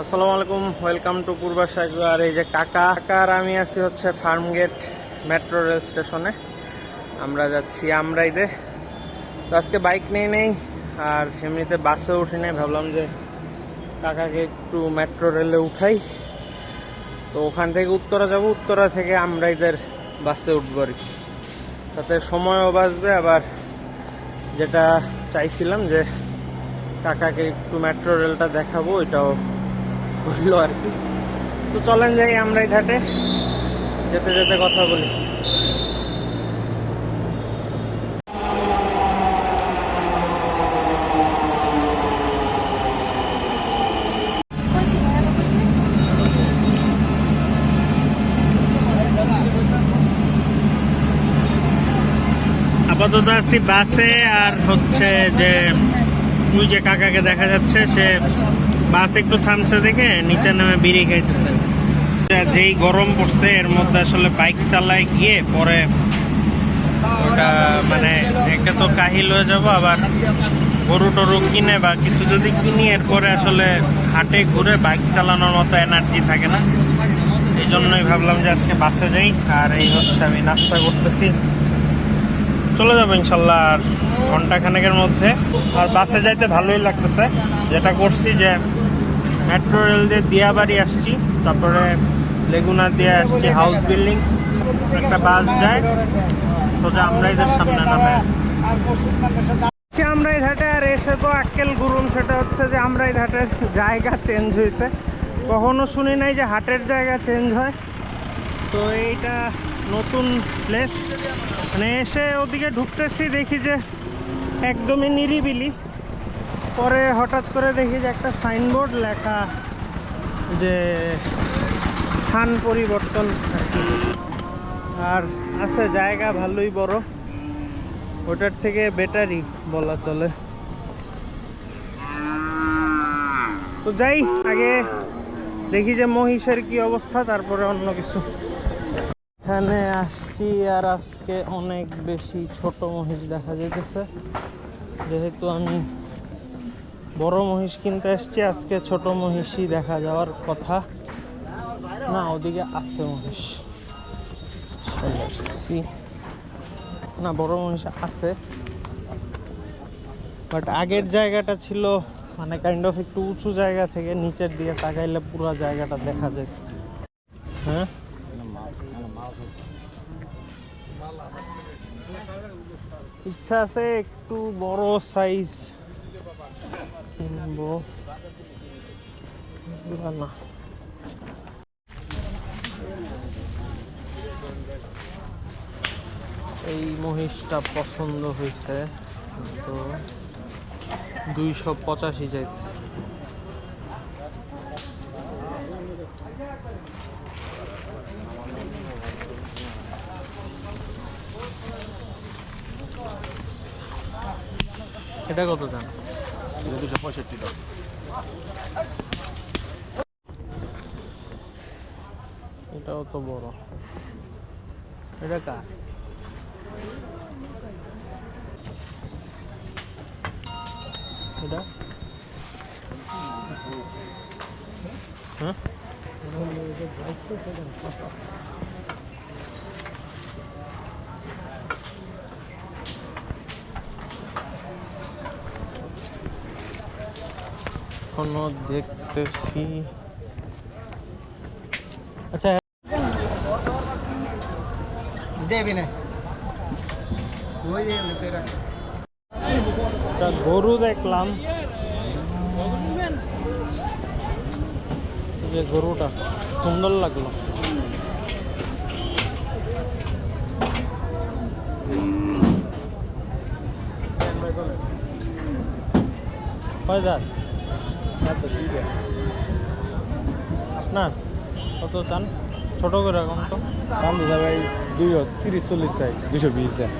আসসালামু আলাইকুম welcome two পূর্বাশা আর এই যে কাকা। কাকার আমি আছি হচ্ছে ফার্ম গেট মেট্রো রেল স্টেশনে আমরা যাচ্ছি আমরাইতে তো আজকে বাইক নেই নেই, আর এমনিতে বাসে উঠে নেই। ভাবলাম যে কাকাকে একটু মেট্রো রেলে উঠাই। তো ওখান থেকে উত্তরা যাব। উত্তরা থেকে আমরাইদের বাসে উঠবো আর কি। তাতে সময়ও বাঁচবে। আবার যেটা চাইছিলাম যে কাকাকে একটু মেট্রো রেলটা দেখাবো এটাও হইল আর কি। তো চলেন যাই আমরাই ঘাটে। যেতে যেতে কথা বলি। আপাতত আছি বাসে, আর হচ্ছে যে ওই যে কাকাকে দেখা যাচ্ছে, সে বাস একটু থামছে দেখে নিচে নামে বিড়ি খাইতেছে। যেই গরম পড়ছে, এর মধ্যে আসলে বাইক চালায় গিয়ে পরে ওটা মানে একে তো কাহিল হয়ে যাব, আবার গরু টরু কিনে বা কিছু যদি কিনি, এরপরে আসলে হাটে ঘুরে বাইক চালানোর মতো এনার্জি থাকে না। এই জন্যই ভাবলাম যে আজকে বাসে যাই, আর এই হচ্ছে আমি নাস্তা করতেছি। চলে যাব ইনশাল্লাহ আর ঘণ্টা খানেকের মধ্যে। আর বাসে যাইতে ভালোই লাগতেছে। যেটা করছি যে মেট্রো রেল দিয়ে দিয়াবাড়ি আসছি, তারপরে লেগুনা দিয়ে আসছি হাউস বিল্ডিং একটা বাস যায়, সোজা আমরাইদের সামনে নামে। আমরাই ঘাটে, আর এসে তো আক্কেল গুরুম, সেটা হচ্ছে যে আমরাই ঘাটের জায়গা চেঞ্জ হয়েছে। কখনো শুনি নাই যে হাটের জায়গা চেঞ্জ হয়। তো এইটা নতুন প্লেস মানে এসে ওদিকে ঢুকতেছি, দেখি যে একদমই নিরিবিলি। পরে হঠাৎ করে দেখি যে একটা সাইনবোর্ড লেখা যে স্থান পরিবর্তন আর আছে, জায়গা ভালোই বড়। ওটার থেকে বেটারি বলা চলে। তো যাই, আগে দেখি যে মহিষের কি অবস্থা, তারপরে অন্য কিছু। এখানে আসছি আর আজকে অনেক বেশি ছোট মহিষ দেখা যাইতেছে। যেহেতু আমি বড় মহিষ কিনতে আসছি আজকে ছোট মহিষই দেখা যাওয়ার কথা। না, ওদিকে আছে মহিষ। না, বড় মহিষ আছে। বাট আগের জায়গাটা ছিল মানে কাইন্ড অফ একটু উঁচু জায়গা থেকে নিচের দিকে তাকাইলে পুরো জায়গাটা দেখা যায়। হ্যাঁ? ইচ্ছা আছে একটু বড় সাইজ এই মহিষটা পছন্দ হয়েছে তো দুইশো পঁচাশি চাইছে এটা কত দাম? দুশো পঁয়ষট্টি টাকা এটাও তো বড় এটা কার এটা হ্যাঁ এখনও দেখতেছি। আচ্ছা দেবি না। গরু দেখলাম। যে গরুটা সুন্দর লাগল। কয় দাঁত আপনার কত চান? ছোট করে এখন তো। দাম দিতে ভাই দুইশো তিরিশ চল্লিশ চাই দুশো বিশ দেন।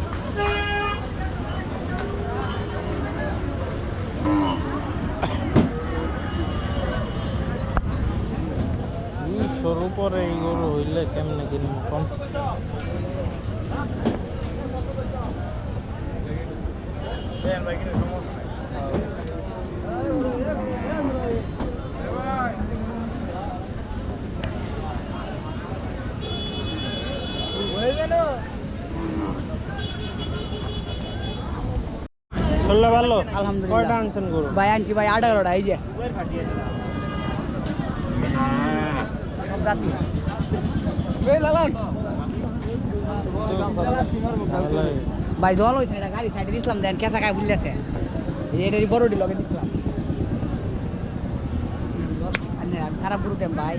সরু পরে এই গরু হইলে কেমনে কিনবো কম? বললে ভালো? আলহামদুলিল্লাহ। কয়টা আনছেন গরু? ভাই আনছি ভাই আঠারোটা এই যে। ভাই জল হয়েছে এটা গাড়ি সাইডে দিছিলাম দেন কেঁচা খায় বুঝলেছে এটারই বড় ডিল লগে দিছিলাম। খারাপ গরু দেন ভাই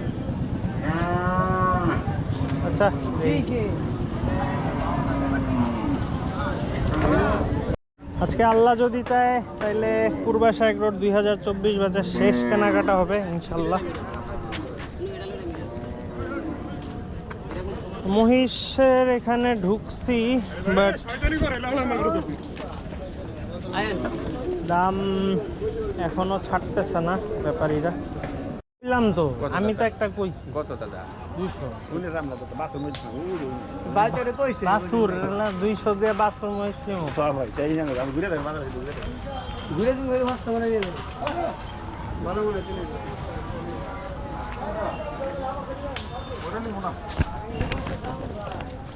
আচ্ছা। আজকে আল্লাহ যদি চায়, তাইলে পূর্বাশা এক রোড দুই হাজার চব্বিশ বাজার শেষ কেনাকাটা হবে ইনশাল্লাহ মহিষের এখানে ঢুকছি বাট দাম এখনও ছাড়তেছে না ব্যাপারীরা। বললাম তো। আমি তো একটা কইছি। কত দাদা? দুইশো। ভাই তোরে কইছে বাছুর না দুইশো দিয়ে বাছুর মহিষ নিবো। ঘুরে ঘুরে হস্ত মনে দিয়ে ভালো মনে চলে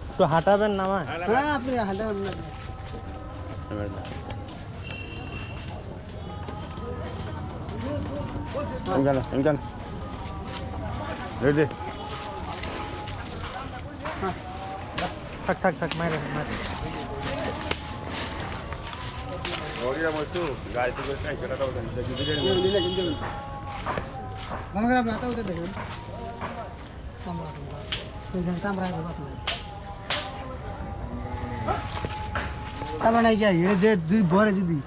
একটু হাঁটাবেন না মা হ্যাঁ আপনি এমকান এমকান রেডি থাক থাক থাক মাইরে মাইরে ওরিয়া মস্তু গাড়ি থেকে কাই করা দাও দেখি দিলে মনে করে আপনি হাতাও দেখবেন তারপরে নাই। যাই এটা যে দুই ভরে যদি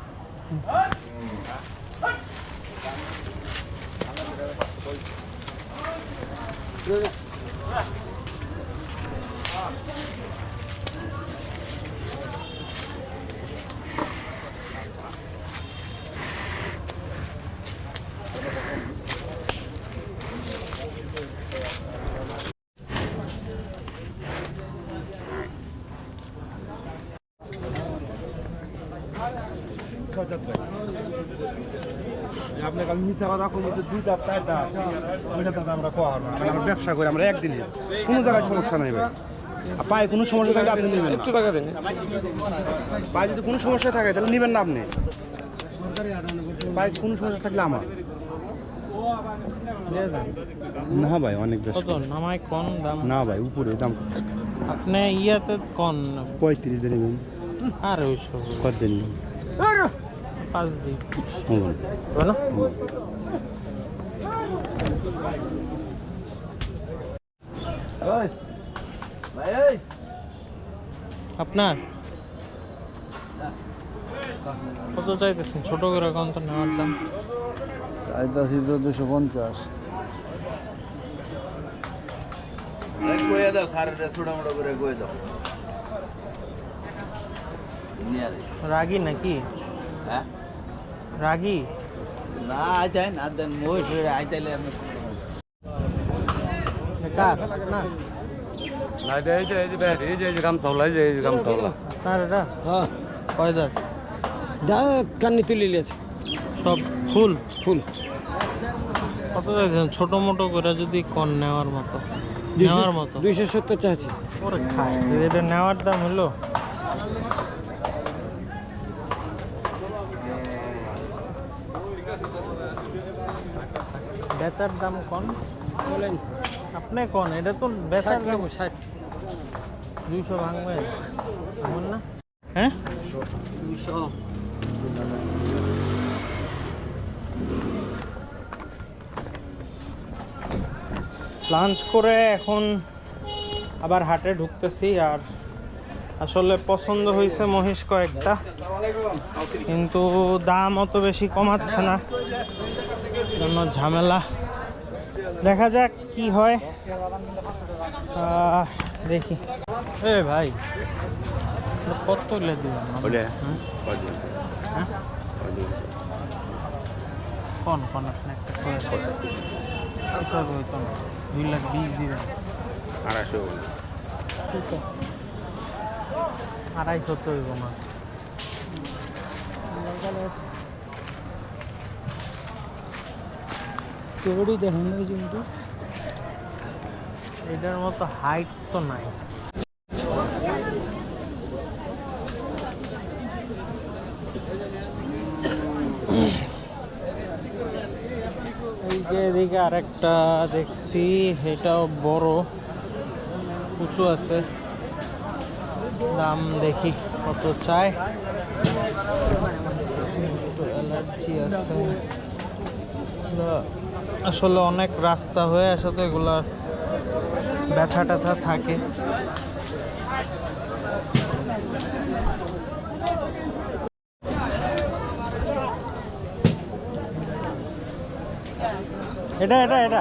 আপনি কাল মিশা কথা কম তো দুই দাঁত চার দাঁত ওইটা দাঁত আমরা হবে না। আমরা ব্যবসা করি আমরা একদিনে কোনো জায়গায় সমস্যা নেই ভাই। আর পায়ে কোনো সমস্যা থাকলে আপনি নেবেন একটু টাকা দেন। পায়ে যদি কোনো সমস্যা থাকে তাহলে নেবেন না আপনি। পায়ে কোনো সমস্যা থাকলে আমার। না ভাই অনেক বেশি নামায় কোন দাম? না ভাই উপরে দাম। আপনি ইয়াতে কোন? পঁয়ত্রিশ দিন নেবেন। আর ওইসব। কত দিন পাঁচ দিন। হুম। না? আপনার? কত চাইতেছেন? ছোট করে এখন তো নেওয়ার দাম? চাইতাছি তো দুশো পঞ্চাশ কয়ে দাও সারেটা ছোট মোটো করে কয়ে দাও। রাগি নাকি? হ্যাঁ? রাগি? না আইতাই না দেন মহিষ আইতাইলে আমি কার? না। না এই যে এই যে এই যে এই যে কাম তলা এই যে এই যে কাম তলা আপনার এটা? হ্যাঁ। কয় দাঁত? যা কান্নি তুলি লিয়েছে। সব ফুল? ফুল। কত ছোট মোটো করে যদি কন নেওয়ার মতো। নেওয়ার মতো। দুইশো সত্তর চাচ্ছি ওরে খায় এটা নেওয়ার দাম হলো। বেচার দাম কন বলেন। আপনি কন? এটা তো বেচার দাম। ষাট। দুইশো ভাঙবে। এমন না? হ্যাঁ? দুইশো। লাঞ্চ করে এখন আবার হাটে ঢুকতেছি আর আসলে পছন্দ হয়েছে মহিষ কয়েকটা। কিন্তু দাম অত বেশি কমাচ্ছে না। জন্য ঝামেলা। দেখা যাক কি হয়। দেখি। এ ভাই কত লে দিলাম? হ্যাঁ? কোন কোন একটা দুই লাখ বিশ দিবেন আড়াইশো। আড়াইশো তো হইব না। চোরই দেখেন কিন্তু এটার মতো হাইট তো নাই। এই যে এদিকে আরেকটা দেখছি এটাও বড় উঁচু আছে। দাম দেখি কত চায়। অ্যালার্জি আছে। আসলে অনেক রাস্তা হয়ে আসে তো এগুলা ব্যথা ট্যাথা থাকে। এটা এটা এটা।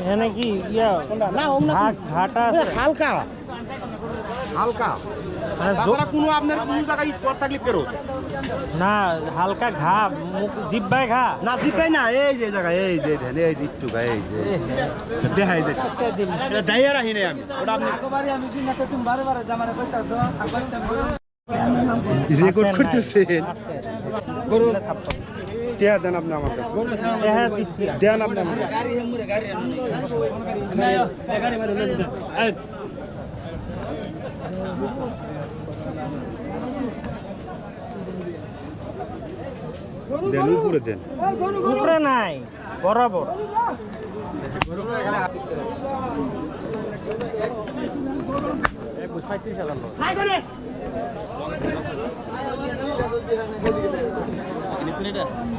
এখানে কি ইয়া না ঘাটা হালকা। হালকা। মানে তাছাড়া কোনো আপনার কোনো জায়গায় স্পট থাকলে ফেরত। না হালকা ঘা মুখ ঘা। না জিপাই না এই যে জায়গা এই যে দেন এই একটু গা, এই যে। দেখাই যে। যাইয়া রাখি নাই আমি। ওটা আপনি রেকর্ড করতেছেন। গরু টিয়া দেন আপনি আমার কাছে। দেন আপনি আমার দেন উপরে দেন। উপরে নাই বরাবর।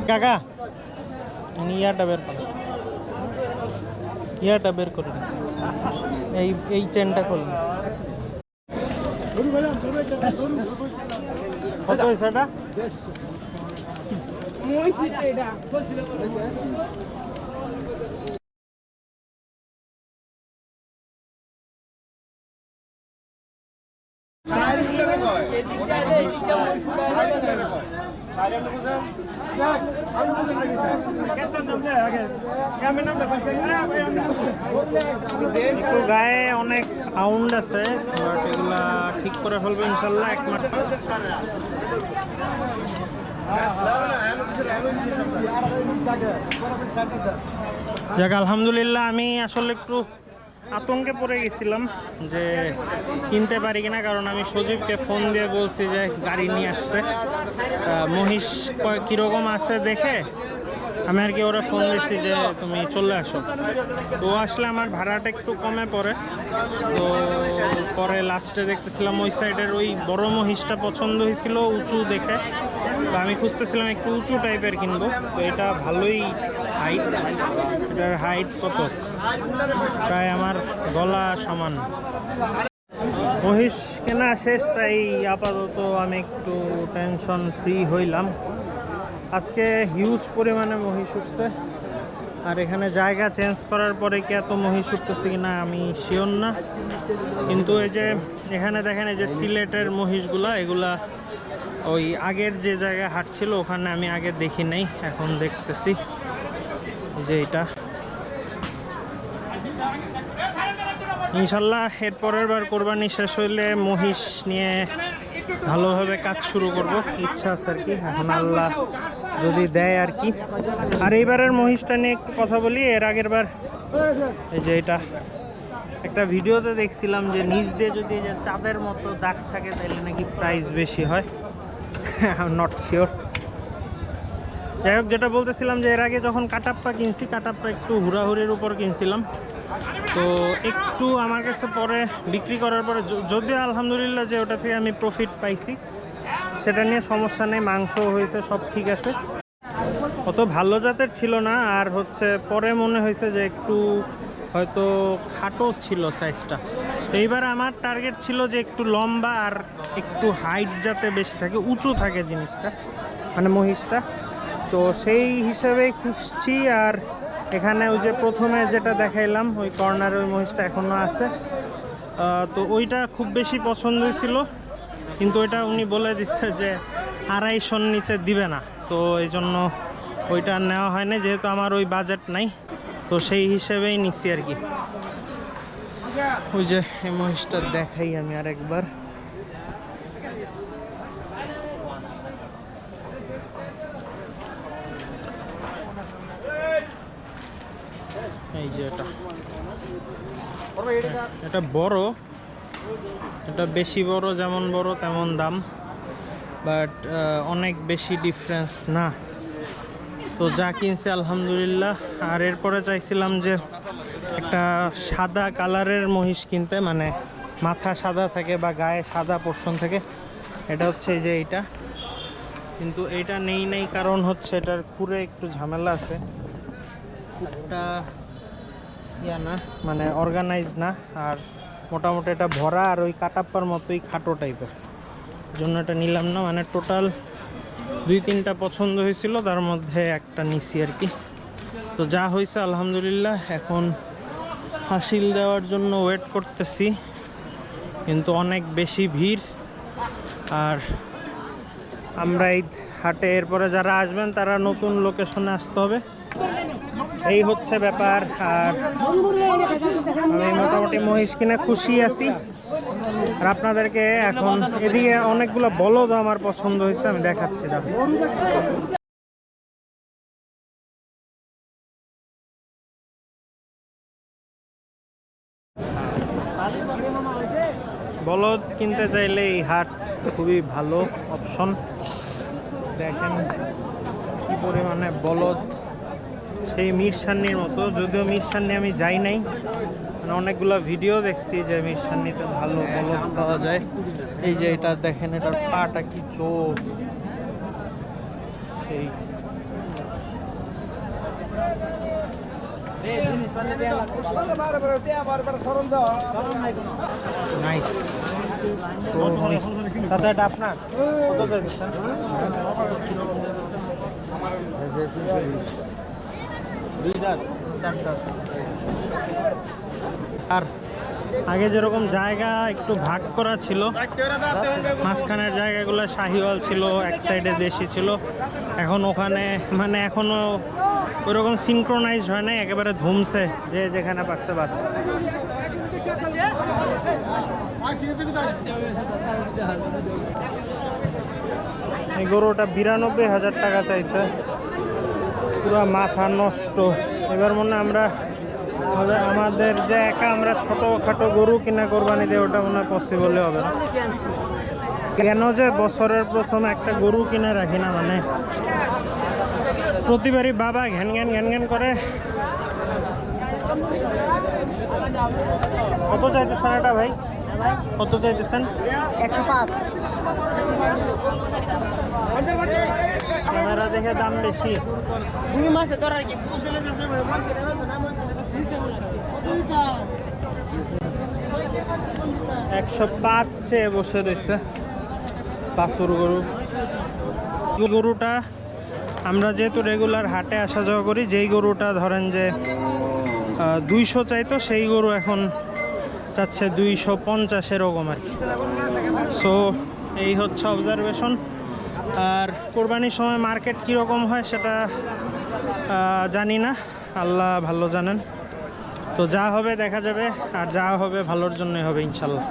কাকা ইয়াটা বের করুন। ইয়াটা বের করুন। এই এই চেনটা খুলুন। কত হয়েছে গায়ে অনেক আউন্ড আছে এগুলা ঠিক করে ফেলব ইনশাল্লাহ এক মাস। আলহামদুলিল্লাহ, আমি আসলে একটু আতঙ্কে পড়ে গেছিলাম যে কিনতে পারি কিনা, কারণ আমি সজীবকে ফোন দিয়ে বলছি যে গাড়ি নিয়ে আসতে। মহিষ কীরকম আছে দেখে আমি আর কি ওরা ফোন দিচ্ছি যে তুমি চলে আসো। তো আসলে আমার ভাড়াটা একটু কমে পড়ে। তো পরে লাস্টে দেখতেছিলাম ওই সাইডের ওই বড় মহিষটা পছন্দ হয়েছিল উঁচু দেখে। তো আমি খুঁজতেছিলাম একটু উঁচু টাইপের কিনবো। তো এটা ভালোই হাইট এটার হাইট কত? প্রায় গলা সমান। মহিষ কেনা শেষ, তাই আপাতত আমি একটু টেনশন ফ্রি হইলাম। আজকে হিউজ পরিমাণে মহিষ উঠছে। আর এখানে জায়গা চেঞ্জ করার পরে কি এত মহিষ উঠতেছে কিনা আমি শিওর না। কিন্তু এই যে এখানে দেখেন, এই যে সিলেটের মহিষগুলা, এগুলা ওই আগের যে জায়গায় হাঁটছিল ওখানে আমি আগে দেখি নাই, এখন দেখতেছি। যে এটা। ইনশাল্লাহ এর পরের বার কোরবানি শেষ হইলে মহিষ নিয়ে ভালোভাবে কাজ শুরু করব। ইচ্ছা আছে আর কি। এখন আল্লাহ যদি দেয় আর কি। আর এইবারের মহিষটা নিয়ে একটু কথা বলি। এর আগের বার এই যে এটা একটা ভিডিওতে দেখছিলাম যে নিচ দিয়ে যদি যে চাঁদের মতো দাগ থাকে, তাহলে নাকি প্রাইস বেশি হয়। নট শিওর যাই হোক, যেটা বলতেছিলাম যে এর আগে যখন কাটাপ্পা কিনছি, কাটাপ্পা একটু হুড়াহুড়ির উপর কিনছিলাম। তো একটু আমার কাছে পরে বিক্রি করার পরে যদিও আলহামদুলিল্লাহ যে ওটা থেকে আমি প্রফিট পাইছি, সেটা নিয়ে সমস্যা নেই মাংস হয়েছে, সব ঠিক আছে। অত ভালো জাতের ছিল না, আর হচ্ছে পরে মনে হয়েছে যে একটু হয়তো খাটো ছিল সাইজটা তো এইবার আমার টার্গেট ছিল যে একটু লম্বা আর একটু হাইট যাতে বেশি থাকে, উঁচু থাকে জিনিসটা মানে মহিষটা। তো সেই হিসাবেই খুঁজছি আর এখানে ওই যে প্রথমে যেটা দেখাইলাম, ওই কর্নারে ওই মহিষটা এখনও আছে। তো ওইটা খুব বেশি পছন্দ ছিল, কিন্তু ওইটা উনি বলে দিচ্ছে যে আড়াইশোর নিচে দিবে না। তো এই জন্য ওইটা নেওয়া হয়নি, যেহেতু আমার ওই বাজেট নাই। তো সেই হিসেবেই নিচ্ছি আর কি। ওই যে এই মহিষটা দেখাই আমি আরেকবার। এই যে এটা। এটা বড়, এটা বেশি বড়, যেমন বড় তেমন দাম বাট অনেক বেশি ডিফারেন্স না। তো যা কিনছে আলহামদুলিল্লাহ। আর এরপরে চাইছিলাম যে একটা সাদা কালারের মহিষ কিনতে মানে মাথা সাদা থাকে বা গায়ে সাদা পোর্শন থাকে। এটা হচ্ছে যে এইটা। কিন্তু এটা নেই নেই, কারণ হচ্ছে এটার খুরে একটু ঝামেলা আছে। খুরটা ইয়া না মানে অর্গানাইজ না, আর মোটামুটি এটা ভরা আর ওই কাটাপ্পার মতোই খাটো টাইপের জন্য এটা নিলাম না মানে টোটাল দুই তিনটা পছন্দ হয়েছিল, তার মধ্যে একটা নিছি আর কি। তো যা হয়েছে, আলহামদুলিল্লাহ, এখন হাসিল দেওয়ার জন্য ওয়েট করতেছি, কিন্তু অনেক বেশি ভিড়। আর আমরা এই হাটে, এরপরে যারা আসবেন, তারা নতুন লোকেশনে আসতে হবে। এই হচ্ছে ব্যাপার, আর আমি মোটামুটি মহিষ কিনে খুশি আছি। আর আপনাদেরকে এখন এদিকে অনেকগুলো বলদ আমার পছন্দ হয়েছে, আমি দেখাচ্ছি দেখো বলদ কিনতে চাইলে এই হাট খুবই ভালো অপশন। দেখেন কি পরিমাণে বলদ সেই মির মিরসান্নির মতো। যদিও মিরসান্নি আমি যাই নাই মানে অনেকগুলো ভিডিও দেখছি যে মিরসান্নিতে ভালো বলদ পাওয়া যায়। এই যে এটা দেখেন এটার পাটা কি চোখ সেই। নাইস এটা আর আগে যেরকম জায়গা একটু ভাগ করা ছিল, মাঝখানের জায়গাগুলো শাহিওয়াল ছিল, এক সাইডে দেশি ছিল। এখন ওখানে মানে এখনও ওইরকম সিনক্রোনাইজ হয় না একেবারে ধুমছে যে যেখানে পারতে পারছে গরুটা বিরানব্বই হাজার টাকা চাইছে। পুরো মাথা নষ্ট। এবার মনে আমরা আমাদের- যে একা আমরা ছোটোখাটো গরু কিনা কোরবানি দিয়ে ওটা মনে হয় পসিবলই হবে না। কেন যে বছরের প্রথম একটা গরু কিনে রাখি না মানে? প্রতিবারই বাবা ঘ্যান ঘ্যান ঘ্যান ঘ্যান করে। কত চাইতেছেন এটা ভাই? কত চাইতেছেন? একশো পাঁচ। দেখে দাম বেশি। একশো পাঁচ বসে রয়েছে বাছুর গরু। গরুটা আমরা যেহেতু রেগুলার হাটে আসা যাওয়া করি যেই গরুটা ধরেন যে দুইশো চাইতো সেই গরু এখন চাচ্ছে দুইশো পঞ্চাশ এরকম আর কি। সো এই হচ্ছে অবজারভেশন আর কোরবানির সময় মার্কেট কীরকম হয় সেটা জানি না। আল্লাহ ভালো জানেন। তো যা হবে দেখা যাবে, আর যা হবে ভালোর জন্যই হবে ইনশাল্লাহ।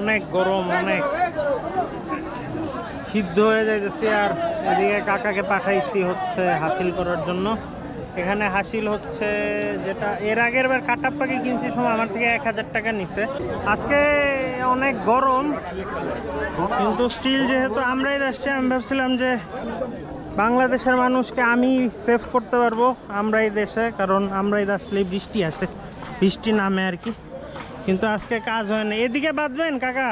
অনেক গরম, অনেক। সিদ্ধ হয়ে যাইতেছি আর এদিকে কাকাকে পাঠাইছি হচ্ছে হাসিল করার জন্য। এখানে হাসিল হচ্ছে যেটা, এর আগের বার কাটাপ পাখি কিনছি সময় আমার থেকে এক হাজার টাকা নিছে। আজকে অনেক গরম, কিন্তু স্টিল যেহেতু আমরাই আসছি, আমি ভাবছিলাম যে বাংলাদেশের মানুষকে আমি সেভ করতে পারব, আমরাই দেশে, কারণ আমরাই আসলে বৃষ্টি আসে বৃষ্টি নামে আর কি। কিন্তু আজকে কাজ হয় না। এদিকে বাঁধবেন কাকা?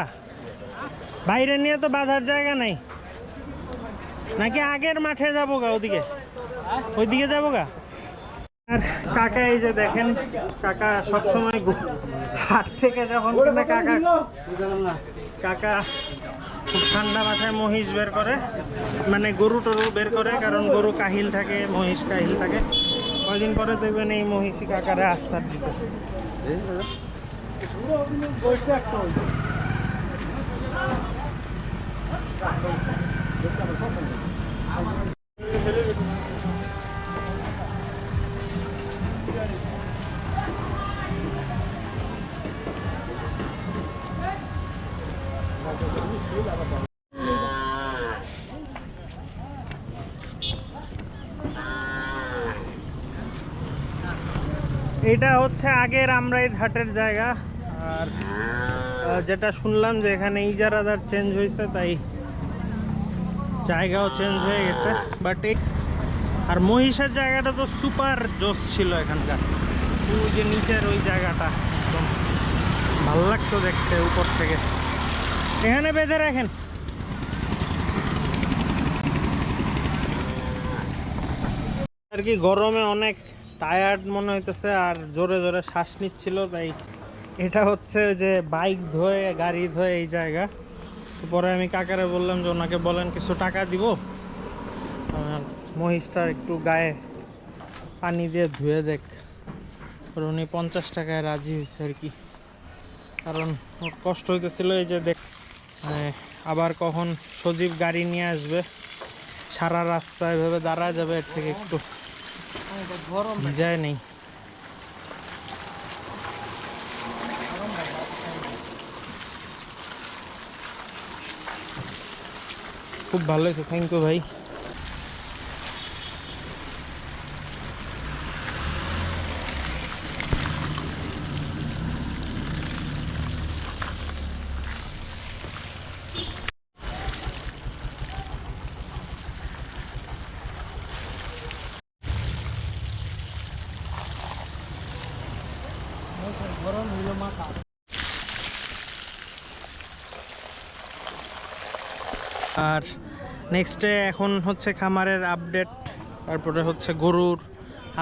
বাইরে নিয়ে তো বাঁধার জায়গা নাই। নাকি আগের মাঠে যাব গা ওদিকে? ওইদিকে যাব গা? আর কাকা এই যে দেখেন, কাকা সবসময় গু- হাট থেকে যখন কিনা কাকা কাকা খুব ঠান্ডা মাথায় মহিষ বের করে। মানে গরু টরু বের করে, কারণ গরু কাহিল থাকে, মহিষ কাহিল থাকে। কয়দিন পরে দেখবেন এই মহিষী কাকারে আশ্বাস দিতেছে। এটা হচ্ছে আগের আমরাই ঘাটের জায়গা। আর যেটা শুনলাম যে এখানে ইজারাদার চেঞ্জ হয়েছে, তাই জায়গাও চেঞ্জ হয়ে গেছে। বাট এই, আর মহিষের জায়গাটা তো সুপার জোস ছিল এখানকার। ওই যে নিচের ওই জায়গাটা একদম। ভালো লাগতো দেখতে উপর থেকে। এখানে বেঁধে রাখেন। আর কি গরমে অনেক টায়ার্ড মনে হইতেছে আর জোরে জোরে শ্বাস নিচ্ছিল, তাই এটা হচ্ছে যে বাইক ধোয়ে, গাড়ি ধোয়ে এই জায়গা। পরে আমি কাকারে বললাম যে ওনাকে বলেন কিছু টাকা দিব। আর মহিষটার একটু গায়ে পানি দিয়ে ধুয়ে দেখ। আর উনি পঞ্চাশ টাকায় রাজি হয়েছে আর কি। কারণ ওর কষ্ট হইতেছিল এই যে দেখ মানে আবার কখন সজীব গাড়ি নিয়ে আসবে, সারা রাস্তা এভাবে দাঁড়া যাবে, এর থেকে একটু ভিজায় নেই। খুব ভালো হয়েছে থ্যাংক ইউ ভাই আর নেক্সটে এখন হচ্ছে খামারের আপডেট তারপরে হচ্ছে গরুর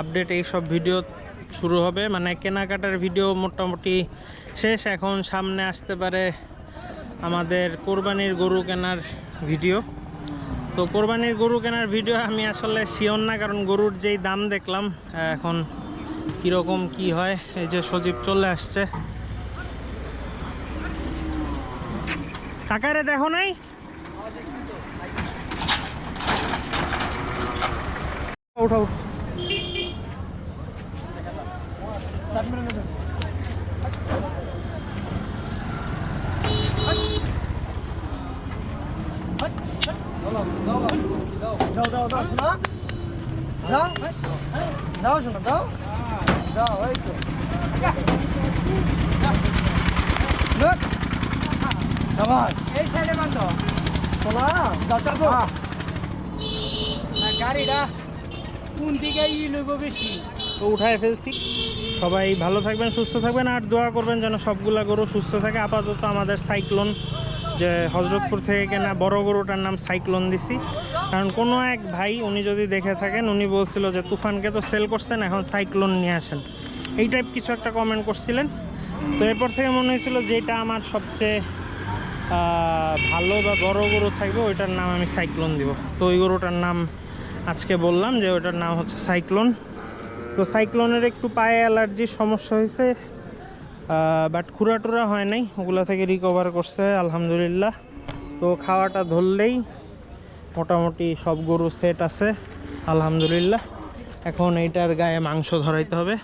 আপডেট এই সব ভিডিও শুরু হবে। মানে কেনাকাটার ভিডিও মোটামুটি শেষ। এখন সামনে আসতে পারে আমাদের কোরবানির গরু কেনার ভিডিও তো কোরবানির গরু কেনার ভিডিও আমি আসলে শিওর না, কারণ গরুর যেই দাম দেখলাম, এখন কীরকম কি হয়, এই যে সজীব চলে আসছে। কাকারে দেখো নাই? উঠাও দাও দাও দাও শোনা দাও দাও শোনা দাও দাও এই তো লোক আবার এই সাইডে বান্ধ শোনা দাও চাপো না গাড়িটা কোন দিকে লইব বেশি? তো উঠায় ফেলছি। সবাই ভালো থাকবেন, সুস্থ থাকবেন, আর দোয়া করবেন যেন সবগুলা গরু সুস্থ থাকে। আপাতত আমাদের সাইক্লোন যে হজরতপুর থেকে কেনা বড় গরুটার নাম সাইক্লোন দিছি। কারণ কোনো এক ভাই উনি যদি দেখে থাকেন, উনি বলছিল যে তুফানকে তো সেল করছেন, এখন সাইক্লোন নিয়ে আসেন। এই টাইপ কিছু একটা কমেন্ট করছিলেন। তো এরপর থেকে মনে হয়েছিল যেটা আমার সবচেয়ে ভালো বা বড় গরু থাকবে, ওইটার নাম আমি সাইক্লোন দিব। তো ওই গরুটার নাম আজকে বললাম যে ওটার নাম হচ্ছে সাইক্লোন। তো সাইক্লোনের একটু পায়ে অ্যালার্জির সমস্যা হয়েছে বাট খুরা টুরা হয় নাই ওগুলো থেকে রিকভার করছে আলহামদুলিল্লাহ। তো খাওয়াটা ধরলেই মোটামুটি সব গরু সেট আছে আলহামদুলিল্লাহ। এখন এইটার গায়ে মাংস ধরাইতে হবে।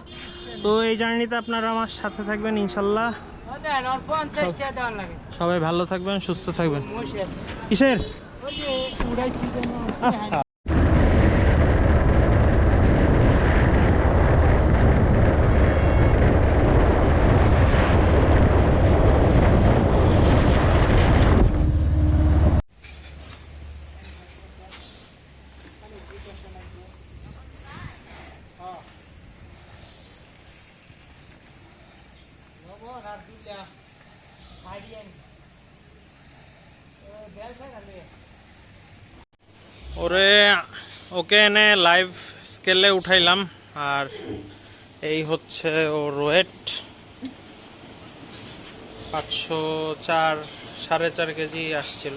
তো এই জার্নিতে আপনারা আমার সাথে থাকবেন ইনশাল্লাহ। সবাই ভালো থাকবেন সুস্থ থাকবেন। কিসের? আহা। ওকে এনে লাইভ স্কেলে উঠাইলাম। আর এই হচ্ছে ওর ওয়েট পাঁচশো চার, সাড়ে চার কেজি আসছিল।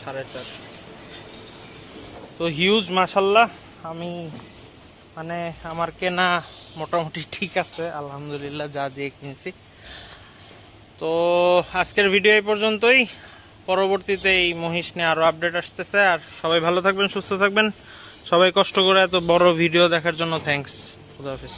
সাড়ে চার। তো হিউজ মাসাল্লাহ আমি মানে আমার কেনা মোটামুটি ঠিক আছে। আলহামদুলিল্লাহ, যা দিয়ে কিনছি। তো আজকের ভিডিও এই পর্যন্তই। পরবর্তীতে এই মহিষ নিয়ে আরও আপডেট আসতেছে। আর সবাই ভালো থাকবেন, সুস্থ থাকবেন। সবাই কষ্ট করে এত বড় ভিডিও দেখার জন্য থ্যাঙ্কস খুদাহাফিজ